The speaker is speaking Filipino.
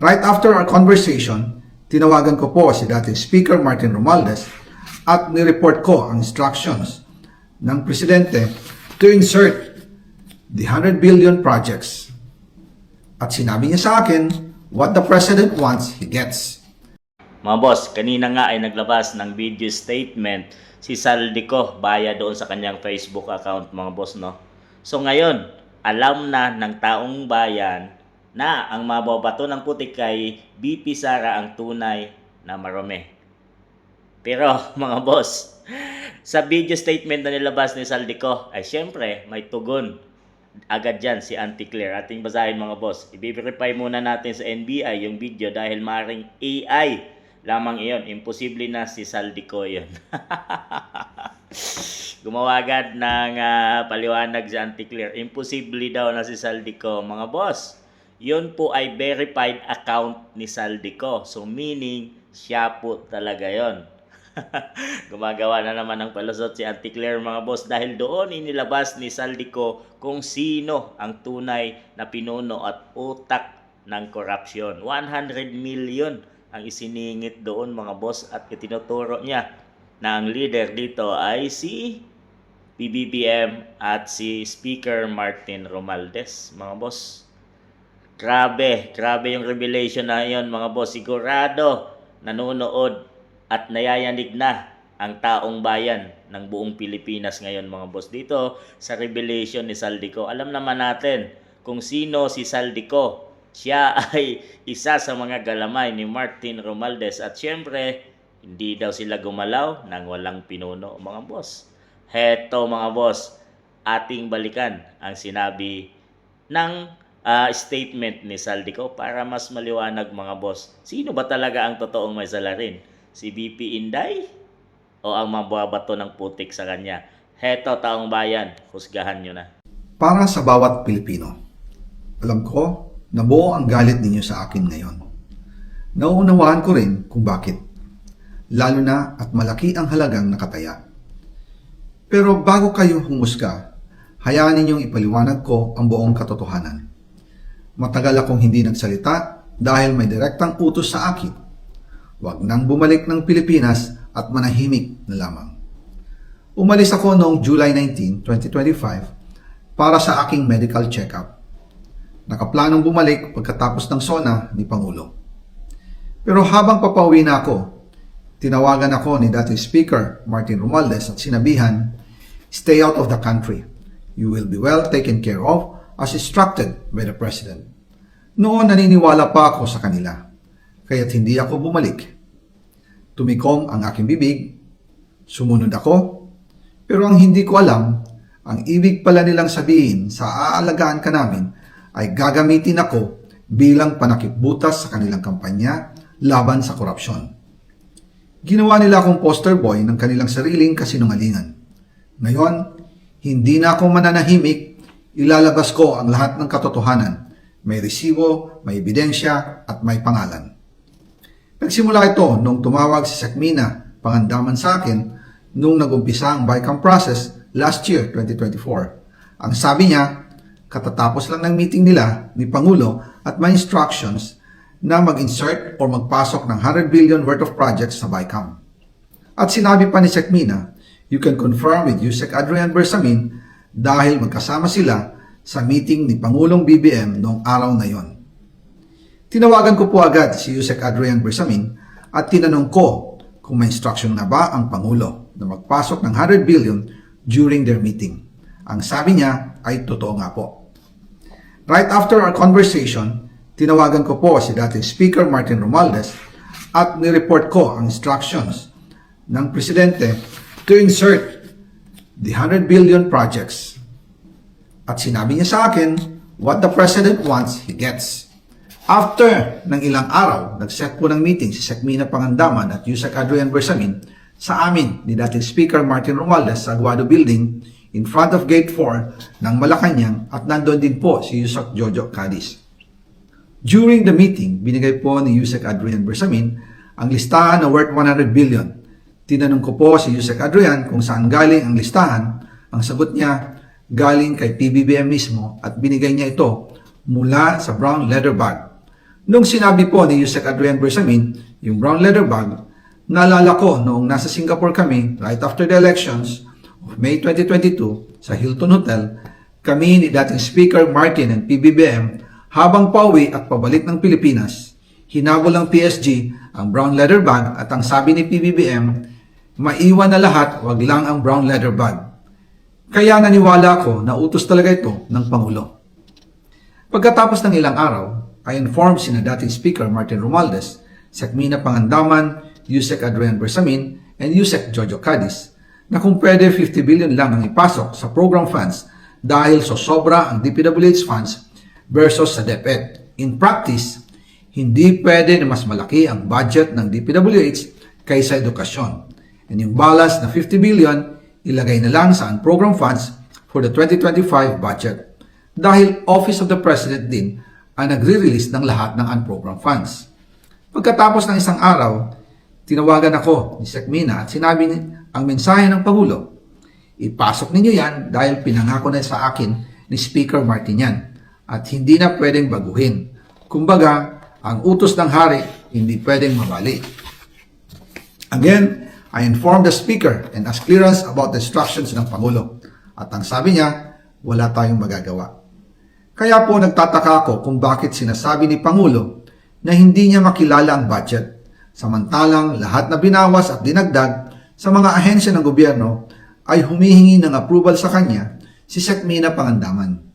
Right after our conversation, tinawagan ko po si dating Speaker Martin Romualdez at nireport ko ang instructions ng Presidente to insert the 100 billion projects. At sinabi niya sa akin, what the President wants, he gets. Mga boss, kanina nga ay naglabas ng video statement si Saldico baya doon sa kanyang Facebook account mga boss no. So ngayon, alam na ng taong bayan na ang mababato ng putik kay BP Sara ang tunay na marome. Pero mga boss, sa video statement na nilabas ni Saldico ay syempre may tugon agad dyan si Auntie Claire. Ating basahin mga boss. I-verify muna natin sa NBI yung video dahil maring AI lamang iyon. Imposible na si Saldico yun. Gumawa agad ng ah, paliwanag si Auntie Claire. Imposible daw na si Saldico. Mga boss, yun po ay verified account ni Saldico. So meaning, siya po talaga yon. Gumagawa na naman ng palusot si Auntie Claire mga boss dahil doon inilabas ni Saldico kung sino ang tunay na pinuno at utak ng korupsyon. 100 million ang isiningit doon mga boss at itinuturo niya na ang leader dito ay si PBBM at si Speaker Martin Romualdez mga boss. Grabe, grabe yung revelation na yon mga boss. Sigurado nanonood at nayayanig na ang taong bayan ng buong Pilipinas ngayon mga boss. Dito sa revelation ni Saldico, alam naman natin kung sino si Saldico. Siya ay isa sa mga galamay ni Martin Romualdez at syempre, hindi daw sila gumalaw nang walang pinuno mga boss. Heto mga boss, ating balikan ang sinabi ng ah, statement ni Saldico para mas maliwanag mga boss. Sino ba talaga ang totoong may salarin? Si BP Inday o ang mababato ng putik sa kanya? Heto taong bayan, husgahan nyo na. Para sa bawat Pilipino, alam ko na buo ang galit ninyo sa akin ngayon. Nauunawaan ko rin kung bakit. Lalo na at malaki ang halagang nakataya. Pero bago kayo humusga, hayaan ninyong ipaliwanag ko ang buong katotohanan. Matagal akong hindi nagsalita dahil may direktang utos sa akin. Huwag nang bumalik ng Pilipinas at manahimik na lamang. Umalis ako noong July 19, 2025 para sa aking medical check-up. Nakaplanong bumalik pagkatapos ng SONA ni Pangulo. Pero habang papauwi na ako, tinawagan ako ni dating Speaker Martin Romualdez at sinabihan, Stay out of the country. You will be well taken care of as instructed by the President. Noon naniniwala pa ako sa kanila, kaya't hindi ako bumalik. Tumikom ang aking bibig, sumunod ako, pero ang hindi ko alam, ang ibig pala nilang sabihin sa aalagaan ka namin ay gagamitin ako bilang panakipbutas sa kanilang kampanya laban sa korupsyon. Ginawa nila akong poster boy ng kanilang sariling kasinungalingan. Ngayon, hindi na ako mananahimik, ilalabas ko ang lahat ng katotohanan. May resibo, may ebidensya, at may pangalan. Nagsimula ito nung tumawag si Sakmina, pangandaman sa akin, nung nagumpisa ang BICAM process last year, 2024. Ang sabi niya, katatapos lang ng meeting nila ni Pangulo at may instructions na mag-insert or magpasok ng 100 billion worth of projects sa BICAM. At sinabi pa ni Sekmina, you can confirm with Yusek Adrian Bersamin dahil magkasama sila sa meeting ni Pangulong BBM noong araw na yon. Tinawagan ko po agad si Yusek Adrian Bersamin at tinanong ko kung may instruction na ba ang Pangulo na magpasok ng 100 billion during their meeting. Ang sabi niya ay totoo nga po. Right after our conversation, tinawagan ko po si dating Speaker Martin Romualdez at nireport ko ang instructions ng Presidente to insert the 100 billion projects. At sinabi niya sa akin, what the President wants, he gets. After ng ilang araw, nag-set po ng meeting si Sekmina Pangandaman at Yusek Adrian Bersamin sa amin ni dating Speaker Martin Romualdez sa Aguado Building in front of Gate 4 ng Malacanang at nandoon din po si Yusek Jojo Cadiz. During the meeting, binigay po ni Yusek Adrian Bersamin ang listahan na worth 100 billion. Tinanong ko po si Yusek Adrian kung saan galing ang listahan. Ang sagot niya, galing kay PBBM mismo at binigay niya ito mula sa brown leather bag. Nung sinabi po ni Yusek Adrian Bersamin, yung brown leather bag, naalala ko noong nasa Singapore kami right after the elections of May 2022 sa Hilton Hotel, kami ni dating Speaker Martin ng PBBM habang pauwi at pabalik ng Pilipinas, hinabol ng PSG ang brown leather bag at ang sabi ni PBBM, maiwan na lahat, wag lang ang brown leather bag. Kaya naniwala ako na utos talaga ito ng Pangulo. Pagkatapos ng ilang araw, I informed sina dating Speaker Martin Romualdez, Sekmina Pangandaman, Yusek Adrian Bersamin, and Yusek Jojo Cadiz na kung pwede 50 billion lang ang ipasok sa program funds dahil so sobra ang DPWH funds versus sa DepEd. In practice, hindi pwede na mas malaki ang budget ng DPWH kaysa edukasyon. And yung balance na 50 billion, ilagay na lang sa program funds for the 2025 budget dahil Office of the President din ang nagre-release ng lahat ng unprogrammed funds. Pagkatapos ng isang araw, tinawagan ako ni Sekmina at sinabi ni ang mensahe ng Pangulo, ipasok ninyo yan dahil pinangako na sa akin ni Speaker Martin yan at hindi na pwedeng baguhin. Kumbaga, ang utos ng hari hindi pwedeng mabali. Again, I informed the Speaker and asked clearance about the instructions ng Pangulo. At ang sabi niya, wala tayong magagawa. Kaya po nagtataka ako kung bakit sinasabi ni Pangulo na hindi niya makilala ang budget, samantalang lahat na binawas at dinagdag sa mga ahensya ng gobyerno ay humihingi ng approval sa kanya si Sekmina Pangandaman.